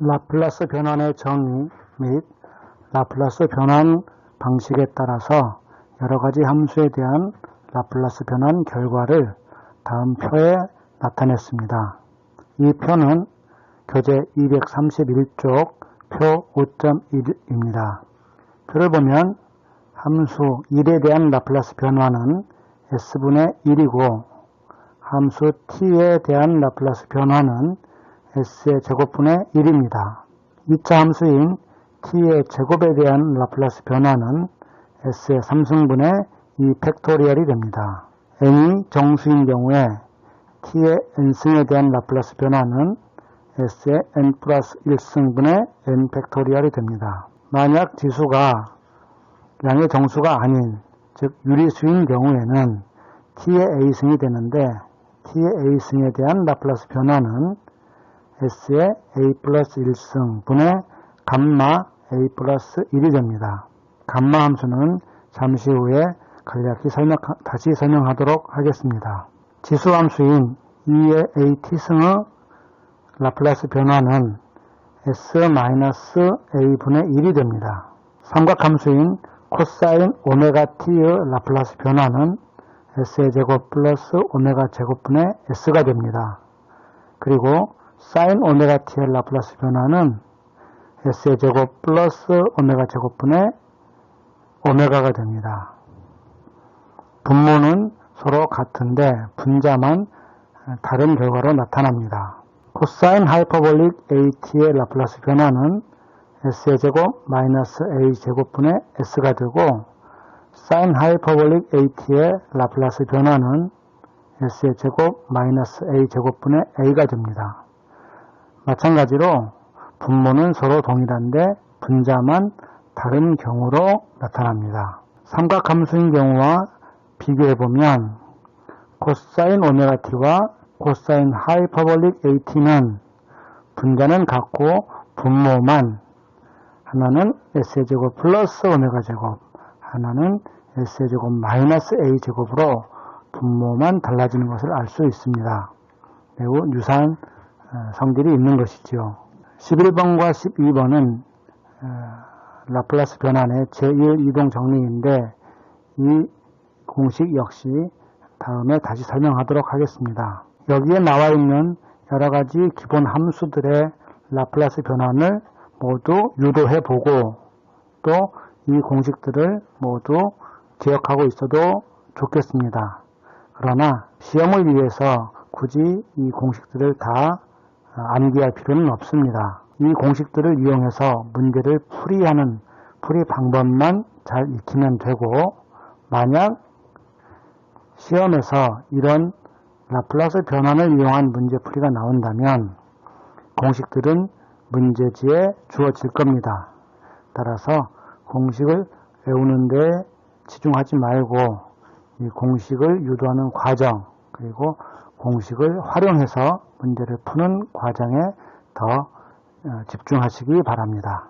라플라스 변환의 정의 및 라플라스 변환 방식에 따라서 여러 가지 함수에 대한 라플라스 변환 결과를 다음 표에 나타냈습니다. 이 표는 교재 231쪽 표 5.1입니다. 표를 보면 함수 1에 대한 라플라스 변화는 s분의 1이고 함수 t에 대한 라플라스 변화는 s의 제곱분의 1입니다. 2차 함수인 t의 제곱에 대한 라플라스 변화는 s의 3승분의 2 팩토리얼이 됩니다. n이 정수인 경우에 t의 n승에 대한 라플라스 변화는 s의 n 플러스 1승분의 n 팩토리얼이 됩니다. 만약 지수가 양의 정수가 아닌 즉 유리수인 경우에는 t의 a승이 되는데 t의 a승에 대한 라플라스 변화는 s의 a 플러스 1승 분의 감마 a 플러스 1이 됩니다. 감마 함수는 잠시 후에 간략히 설명, 다시 설명하도록 하겠습니다. 지수 함수인 2의 at승의 라플라스 변화는 s-a분의 1이 됩니다. 삼각함수인 코사인 오메가 t의 라플라스 변화는 s의 제곱 플러스 오메가 제곱분의 s가 됩니다. 그리고 사인 오메가 t의 라플라스 변화는 s의 제곱 플러스 오메가 제곱분의 오메가가 됩니다. 분모는 서로 같은데 분자만 다른 결과로 나타납니다. 코사인 하이퍼볼릭 at의 라플라스 변화는 s의 제곱 마이너스 a 제곱분의 s가 되고 사인 하이퍼볼릭 at의 라플라스 변화는 s의 제곱 마이너스 a 제곱분의 a가 됩니다. 마찬가지로 분모는 서로 동일한데 분자만 다른 경우로 나타납니다. 삼각함수인 경우와 비교해보면 코사인 오메가 t와 코사인 하이퍼볼릭 at는 분자는 같고 분모만 하나는 s제곱 플러스 오메가 제곱 하나는 s제곱 마이너스 a제곱으로 분모만 달라지는 것을 알 수 있습니다. 매우 유사한 성질이 있는 것이지요. 11번과 12번은 라플라스 변환의 제1 이동 정리인데 이 공식 역시 다음에 다시 설명하도록 하겠습니다. 여기에 나와 있는 여러 가지 기본 함수들의 라플라스 변환을 모두 유도해 보고 또 이 공식들을 모두 기억하고 있어도 좋겠습니다. 그러나 시험을 위해서 굳이 이 공식들을 다 암기할 필요는 없습니다. 이 공식들을 이용해서 문제를 풀이하는 풀이 방법만 잘 익히면 되고 만약 시험에서 이런 라플라스 변환을 이용한 문제풀이가 나온다면 공식들은 문제지에 주어질 겁니다. 따라서 공식을 외우는 데 치중하지 말고 이 공식을 유도하는 과정 그리고 공식을 활용해서 문제를 푸는 과정에 더 집중하시기 바랍니다.